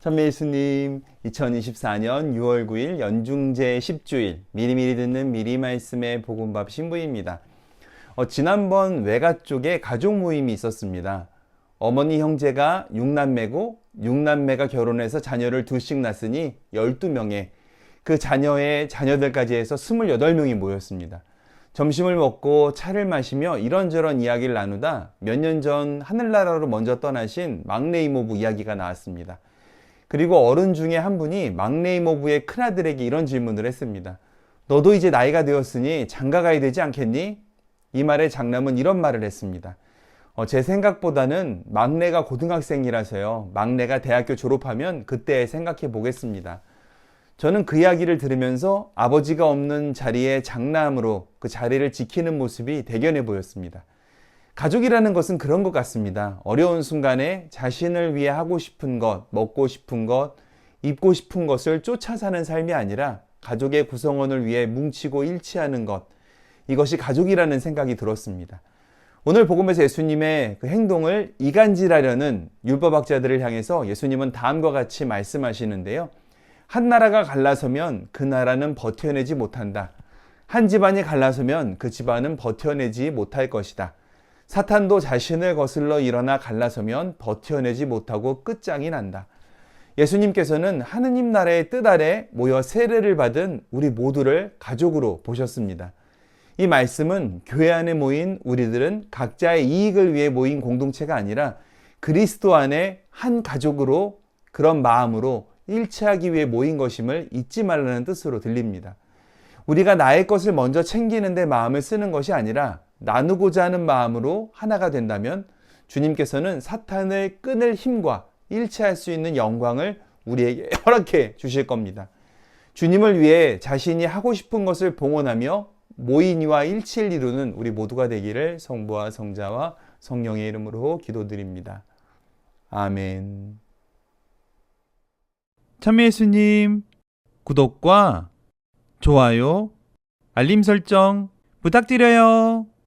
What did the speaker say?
천미 예수님, 2024년 6월 9일 연중제 10주일 미리미리 듣는 미리 말씀의 복음밥 신부입니다. 어, 지난번 외가 쪽에 가족 모임이 있었습니다. 어머니 형제가 6남매고 6남매가 결혼해서 자녀를 둘씩 낳았으니 12명에 그 자녀의 자녀들까지 해서 28명이 모였습니다. 점심을 먹고 차를 마시며 이런저런 이야기를 나누다 몇 년 전 하늘나라로 먼저 떠나신 막내 이모부 이야기가 나왔습니다. 그리고 어른 중에 한 분이 막내 이모부의 큰아들에게 이런 질문을 했습니다. 너도 이제 나이가 되었으니 장가 가야 되지 않겠니? 이 말에 장남은 이런 말을 했습니다. 어, 제 생각보다는 막내가 고등학생이라서요. 막내가 대학교 졸업하면 그때 생각해 보겠습니다. 저는 그 이야기를 들으면서 아버지가 없는 자리에 장남으로 그 자리를 지키는 모습이 대견해 보였습니다. 가족이라는 것은 그런 것 같습니다. 어려운 순간에 자신을 위해 하고 싶은 것, 먹고 싶은 것, 입고 싶은 것을 쫓아 사는 삶이 아니라 가족의 구성원을 위해 뭉치고 일치하는 것. 이것이 가족이라는 생각이 들었습니다. 오늘 복음에서 예수님의 그 행동을 이간질하려는 율법학자들을 향해서 예수님은 다음과 같이 말씀하시는데요. 한 나라가 갈라서면 그 나라는 버텨내지 못한다. 한 집안이 갈라서면 그 집안은 버텨내지 못할 것이다. 사탄도 자신을 거슬러 일어나 갈라서면 버텨내지 못하고 끝장이 난다. 예수님께서는 하느님 나라의 뜻 아래 모여 세례를 받은 우리 모두를 가족으로 보셨습니다. 이 말씀은 교회 안에 모인 우리들은 각자의 이익을 위해 모인 공동체가 아니라 그리스도 안에 한 가족으로 그런 마음으로 일치하기 위해 모인 것임을 잊지 말라는 뜻으로 들립니다. 우리가 나의 것을 먼저 챙기는데 마음을 쓰는 것이 아니라 나누고자 하는 마음으로 하나가 된다면 주님께서는 사탄을 끊을 힘과 일치할 수 있는 영광을 우리에게 허락해 주실 겁니다. 주님을 위해 자신이 하고 싶은 것을 봉헌하며 모인 이와 일치를 이루는 우리 모두가 되기를 성부와 성자와 성령의 이름으로 기도드립니다. 아멘. 참예수님 구독과 좋아요, 알림 설정 부탁드려요.